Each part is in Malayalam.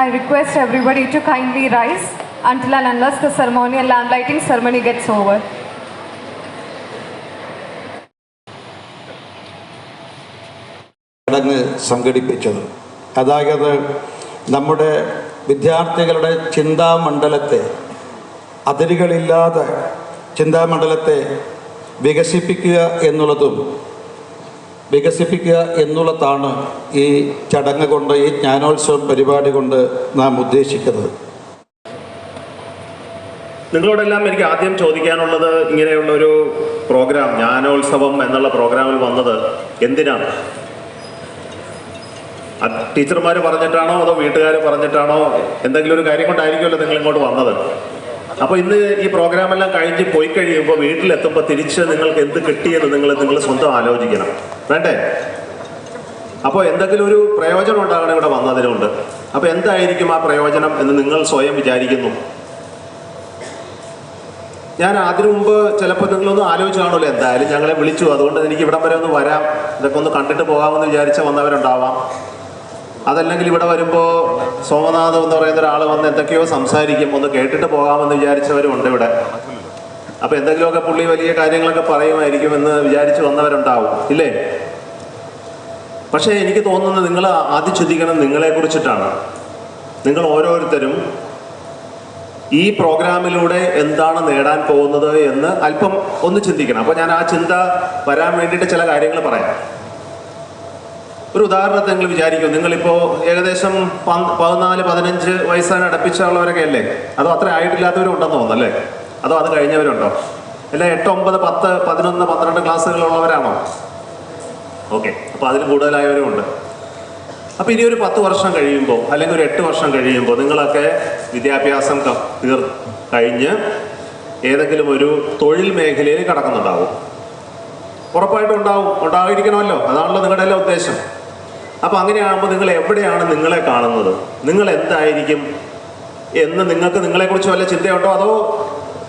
I request everybody to kindly rise until and unless the ceremonial lamp lighting ceremony gets over. ചടങ്ങ് സംഘടിപ്പിച്ചത് അതായത് നമ്മുടെ വിദ്യാർത്ഥികളുടെ ചിന്താമണ്ഡലത്തെ അതിരുകളില്ലാതെ ചിന്താമണ്ഡലത്തെ വികസിപ്പിക്കുക എന്നുള്ളതും വികസിപ്പിക്കുക എന്നുള്ളതാണ് ഈ ചടങ്ങ് കൊണ്ട് ഈ ജ്ഞാനോത്സവം പരിപാടി കൊണ്ട് നാം ഉദ്ദേശിക്കുന്നത്. നിങ്ങളോടെല്ലാം എനിക്ക് ആദ്യം ചോദിക്കാനുള്ളത് ഇങ്ങനെയുള്ള ഒരു പ്രോഗ്രാം ജ്ഞാനോത്സവം എന്നുള്ള പ്രോഗ്രാമിൽ വന്നത് എന്തിനാണ്? ടീച്ചർമാർ പറഞ്ഞിട്ടാണോ അതോ വീട്ടുകാർ പറഞ്ഞിട്ടാണോ? എന്തെങ്കിലും ഒരു കാര്യം കൊണ്ടായിരിക്കുമല്ലോ നിങ്ങൾ ഇങ്ങോട്ട് വന്നത്. അപ്പോൾ ഇന്ന് ഈ പ്രോഗ്രാം എല്ലാം കഴിഞ്ഞ് പോയി കഴിയുമ്പോൾ വീട്ടിലെത്തുമ്പോൾ തിരിച്ച് നിങ്ങൾക്ക് എന്ത് കിട്ടിയെന്ന് നിങ്ങൾ നിങ്ങൾ സ്വന്തം ആലോചിക്കണം. വേണ്ടേ? അപ്പോൾ എന്തെങ്കിലും ഒരു പ്രയോജനം ഉണ്ടാകണം ഇവിടെ വന്നതിനുണ്ട് അപ്പോൾ എന്തായിരിക്കും ആ പ്രയോജനം എന്ന് നിങ്ങൾ സ്വയം വിചാരിക്കുന്നു. ഞാൻ അതിനു മുമ്പ് ചിലപ്പോൾ നിങ്ങളൊന്ന് ആലോചിച്ച് കാണുമല്ലോ എന്തായാലും ഞങ്ങളെ വിളിച്ചു. അതുകൊണ്ട് എനിക്ക് ഇവിടം വരെ ഒന്ന് വരാം. ഇതൊക്കെ ഒന്ന് കണ്ടിട്ട് പോകാമെന്ന് വിചാരിച്ച വന്നവരുണ്ടാവാം. അതല്ലെങ്കിൽ ഇവിടെ വരുമ്പോൾ സോമനാഥ് എന്ന് പറയുന്ന ഒരാൾ വന്ന് എന്തൊക്കെയോ സംസാരിക്കും. ഒന്ന് കേട്ടിട്ട് പോകാമെന്ന് വിചാരിച്ചവരും ഉണ്ട് ഇവിടെ. അപ്പോൾ എന്തെങ്കിലുമൊക്കെ പുള്ളി വലിയ കാര്യങ്ങളൊക്കെ പറയുമായിരിക്കും എന്ന് വിചാരിച്ച് വന്നവരുണ്ടാവും. ഇല്ലേ? പക്ഷേ എനിക്ക് തോന്നുന്നത് നിങ്ങൾ ആദ്യം ചിന്തിക്കണം നിങ്ങളെ കുറിച്ചിട്ടാണ് നിങ്ങൾ ഓരോരുത്തരും ഈ പ്രോഗ്രാമിലൂടെ എന്താണ് നേടാൻ പോകുന്നത് എന്ന് അല്പം ഒന്ന് ചിന്തിക്കണം. അപ്പോൾ ഞാൻ ആ ചിന്ത വരാൻ വേണ്ടിയിട്ട് ചില കാര്യങ്ങൾ പറയാം. ഒരു ഉദാഹരണത്തെ നിങ്ങൾ വിചാരിക്കും. നിങ്ങളിപ്പോൾ ഏകദേശം പതിനാല് പതിനഞ്ച് വയസ്സാണ് അടപ്പിച്ചുള്ളവരൊക്കെ അല്ലേ? അതോ അത്ര ആയിട്ടില്ലാത്തവരും ഉണ്ടെന്ന് തോന്നുന്നു അല്ലേ? അതോ അത് കഴിഞ്ഞവരുണ്ടോ? അല്ല എട്ട് ഒമ്പത് പത്ത് പതിനൊന്ന് പന്ത്രണ്ട് ക്ലാസ്സുകളുള്ളവരാണോ ഓക്കെ അപ്പോൾ അതിൽ കൂടുതലായവരും ഉണ്ട് അപ്പോൾ ഇനി ഒരു പത്ത് വർഷം കഴിയുമ്പോൾ അല്ലെങ്കിൽ ഒരു എട്ട് വർഷം കഴിയുമ്പോൾ നിങ്ങളൊക്കെ വിദ്യാഭ്യാസം തീർ കഴിഞ്ഞ് ഏതെങ്കിലും ഒരു തൊഴിൽ മേഖലയിൽ കടക്കുന്നുണ്ടാവും. ഉറപ്പായിട്ടും ഉണ്ടാവും. ഉണ്ടായിരിക്കണമല്ലോ. അതാണല്ലോ നിങ്ങളുടെ എല്ലാം ഉദ്ദേശം. അപ്പോൾ അങ്ങനെയാകുമ്പോൾ നിങ്ങൾ എവിടെയാണ് നിങ്ങളെ കാണുന്നത്? നിങ്ങൾ എന്തായിരിക്കും? എന്ന് നിങ്ങൾക്ക് നിങ്ങളെക്കുറിച്ച് വല്ല ചിന്തയുണ്ടോ? അതോ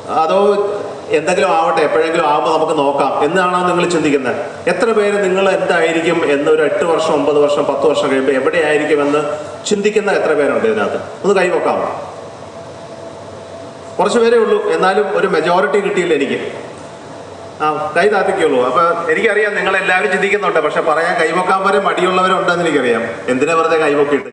അതോ എന്തെങ്കിലും ആവട്ടെ എപ്പോഴെങ്കിലും ആവുമ്പോൾ നമുക്ക് നോക്കാം. എന്നാണോ നിങ്ങൾ ചിന്തിക്കുന്നത്? എത്ര പേര് നിങ്ങൾ എന്തായിരിക്കും എന്ന് ഒരു എട്ട് വർഷം ഒമ്പത് വർഷം പത്ത് വർഷം കഴിയുമ്പോൾ എവിടെയായിരിക്കും എന്ന് ചിന്തിക്കുന്ന എത്ര പേരുണ്ട് ഇതിനകത്ത്? ഒന്ന് കൈവക്കാമോ? കുറച്ച് പേരേ ഉള്ളൂ. എന്നാലും ഒരു മെജോറിറ്റി കിട്ടിയില്ല എനിക്ക്. ആ കൈ താത്തിക്കുള്ളൂ. അപ്പൊ എനിക്കറിയാം നിങ്ങൾ എല്ലാവരും ചിന്തിക്കുന്നുണ്ട്. പക്ഷെ പറയാൻ കൈവക്കാൻ വരെ മടിയുള്ളവരുണ്ടെന്ന് എനിക്കറിയാം. എന്തിനാ വെറുതെ കൈവക്കിയിട്ട്?